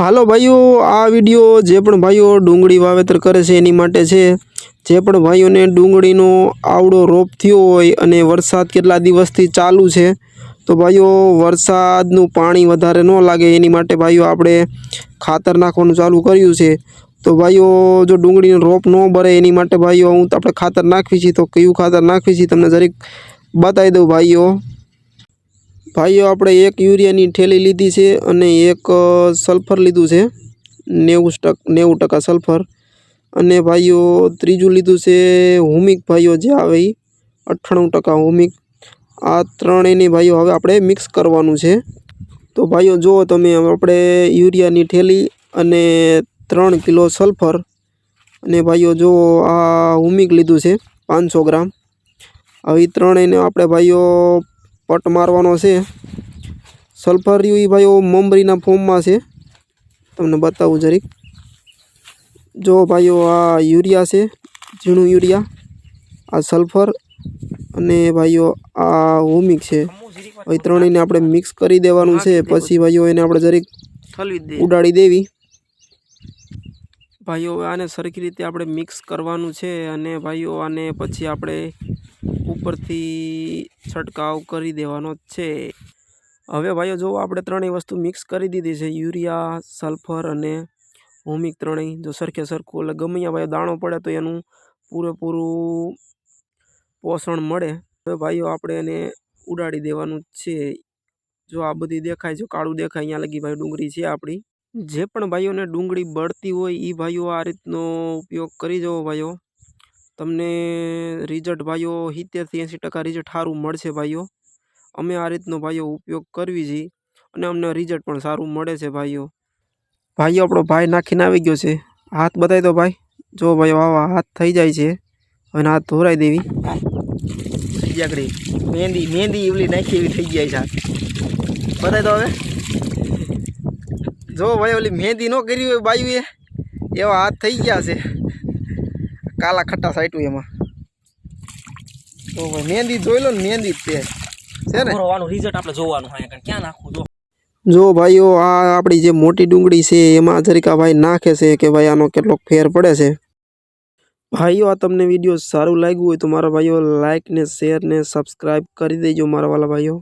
હાલો ભાઈઓ, આ વીડિયો જે પણ ભાઈઓ ડુંગળી વાવેતર કરે છે એની માટે છે, જે પણ ભાઈઓને ડુંગળીનો આવડો રોપ થયો હોય અને વરસાદ કેટલા દિવસથી ચાલુ છે, તો ભાઈઓ વરસાદનું પાણી વધારે ન લાગે એની માટે ભાઈઓ આપણે ખાતર નાખવાનું ચાલુ કર્યું છે. તો ભાઈઓ, જો ડુંગળીનો રોપ ન ભરે એની માટે ભાઈઓ, હું આપણે ખાતર નાખવી છીએ તો કયું ખાતર નાખવી છીએ તમને જરીક બતાવી દઉં ભાઈઓ. ભાઈઓ, આપણે એક યુરિયાની ઠેલી લીધી છે અને એક સલ્ફર લીધું છે. નેવું ટક નેવું ટકા સલ્ફર. અને ભાઈઓ, ત્રીજું લીધું છે હુમિક. ભાઈઓ, જે આવે એ અઠ્ઠાણું ટકા હુમિક. આ ત્રણેયને ભાઈઓ, હવે આપણે મિક્સ કરવાનું છે. તો ભાઈઓ, જુઓ તમે, આપણે યુરિયાની ઠેલી અને ત્રણ કિલો સલ્ફર. અને ભાઈઓ, જુઓ, આ હુમિક લીધું છે પાંચસો ગ્રામ. હવે ત્રણેયને આપણે ભાઈઓ પટ મારવાનો છે. સલ્ફર એ ભાઈઓ મમરીના ફોર્મમાં છે. તમને બતાવું જરીક. જો ભાઈઓ આ યુરિયા છે ઝીણું યુરિયા આ સલ્ફર અને ભાઈઓ આ હુમિક છે. ભાઈ ત્રણેયને આપણે મિક્સ કરી દેવાનું છે પછી ભાઈઓ એને આપણે જરીક ઉડાડી દેવી. ભાઈઓ આને સરખી રીતે આપણે મિક્સ કરવાનું છે અને ભાઈઓ આને પછી આપણે ઉપરથી છંટકાવ કરી દેવાનો છે. હવે ભાઈઓ, જો આપણે ત્રણેય વસ્તુ મિક્સ કરી દીધી છે, યુરિયા સલ્ફર અને હોમિક ત્રણેય, જો સરખે સરખું, એટલે ગમે ભાઈઓ દાણો પડે તો એનું પૂરેપૂરું પોષણ મળે. હવે ભાઈઓ, આપણે એને ઉડાડી દેવાનું છે. જો આ બધી દેખાય છે કાળું દેખાય, અહીંયા લગી ભાઈ ડુંગળી છે આપણી. જે પણ ભાઈઓને ડુંગળી બળતી હોય એ ભાઈઓ આ રીતનો ઉપયોગ કરી જવો, ભાઈઓ. તમને રિઝલ્ટ ભાઈઓ સિત્તેરથી એંસી ટકા રિઝલ્ટ સારું મળશે ભાઈઓ. અમે આ રીતનો ભાઈઓ ઉપયોગ કરવી છીએ અને અમને રિઝલ્ટ પણ સારું મળે છે ભાઈઓ. ભાઈઓ, આપણો ભાઈ નાખીને આવી ગયો છે. હાથ બતાવી દો ભાઈ. જો ભાઈઓ આવા હાથ થઈ જાય છે. અને હાથ ધોરાઈ દેવી. મહેંદી મહેંદી એવલી નાખી એવી થઈ જાય છે બતાવી દો હવે. જો ભાઈ ઓલી મહેંદી ન કરી હોય બાયુએ, એવા હાથ થઈ ગયા છે. કાલા ખટ્ટા સાઈટું એમાં. તો ભાઈ મહેંદી જોઈ લો ને મહેંદી જ તે છે ને? રિઝલ્ટ આપણે જોવાનું હોય ક્યાં નાખવું જો? જો ભાઈઓ આ આપણી જે મોટી ડુંગળી છે એમાં જરીકા ભાઈ નાખે છે કે ભાઈ આનો કેટલો ફેર પડે છે. ભાઈઓ આ તમને વીડિયો સારું લાગ્યું હોય તો મારા ભાઈઓ લાઇક ને શેર ને સબસ્ક્રાઈબ કરી દેજો મારા વાલા ભાઈઓ.